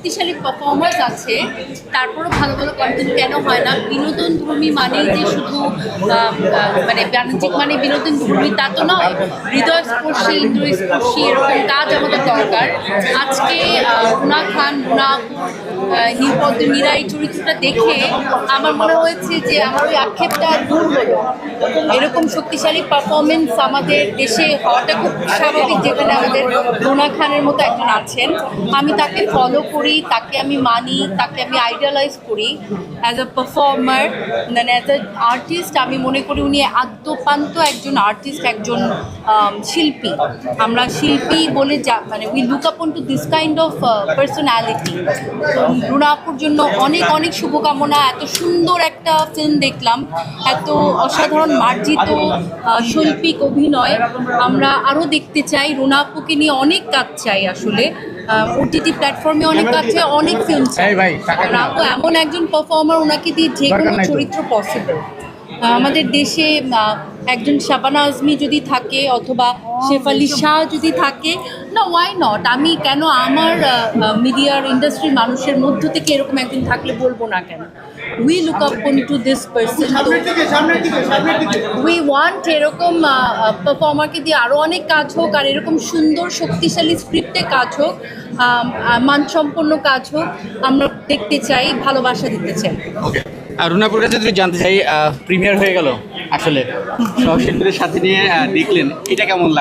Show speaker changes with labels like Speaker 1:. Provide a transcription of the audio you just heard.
Speaker 1: শক্তিশালী পারফর্মার্স আছে, তারপরও ভালো ভালো কন্টেন্ট কেন হয় না? বিনোদন ধর্মী মানেই যে শুধু মানে বাণিজ্যিক মানে বিনোদন ধর্মী তা তো নয়। হৃদয় স্পর্শী ইন্দ্র স্পর্শী, এরকম কাজ আমাদের দরকার। আজকে রুনা খান রুনা নীলপদ্ম নীরা এই চরিত্রটা দেখে আমার মনে হয়েছে যে আমার ওই আক্ষেপটা দূর হলো। এরকম শক্তিশালী পারফরমেন্স আমাদের দেশে হওয়াটা খুব স্বাভাবিক, যেখানে আমাদের রুনা খানের মতো একজন আছেন। আমি তাকে ফলো করি, তাকে আমি মানি, তাকে আমি আইডিয়ালাইজ করি। অ্যাজ আ পারফর্মার মানে অ্যাজ আ আর্টিস্ট আমি মনে করি উনি আদ্যপান্ত একজন আর্টিস্ট একজন শিল্পী। আমরা শিল্পী বলে যা মানে we look upon to this kind of personality রুনাপুর জন্য অনেক অনেক শুভকামনা। এত সুন্দর একটা ফিল্ম দেখলাম। এত অসাধারণ মার্জিত শৈল্পিক অভিনয় আমরা আরও দেখতে চাই। রুনাপুকে নিয়ে অনেক কাজ চাই আসলে। ওটিটি প্ল্যাটফর্মে অনেক কাজ চাই অনেক ফিল্ম চাই। এমন একজন পারফর্মার ওনাকে দিয়ে যে কোনো। চরিত্র পসিবল আমাদের দেশে একজন শাবানা আজমি যদি থাকে অথবা শেফালি শাহ যদি থাকে না ওয়াই নট আমি কেন আমার মিডিয়ার ইন্ডাস্ট্রির মানুষের মধ্য থেকে এরকম একজন থাকলে বলব না কেন? উই লুক আপ কোন টু দিস পার্সন তো উই ওয়ান্ট এরকম পারফর্মারকে দিয়ে আরও অনেক কাজ হোক আর এরকম সুন্দর শক্তিশালী স্ক্রিপ্টে কাজ হোক মানসম্পন্ন কাজ হোক আমরা দেখতে চাই ভালোবাসা দিতে চাই।
Speaker 2: ওকে আর রুনাপুর কাছে যদি জানতে চাই প্রিমিয়ার হয়ে গেল আসলে। সহশিল্পীদের সাথে নিয়ে দেখলেন, এটা কেমন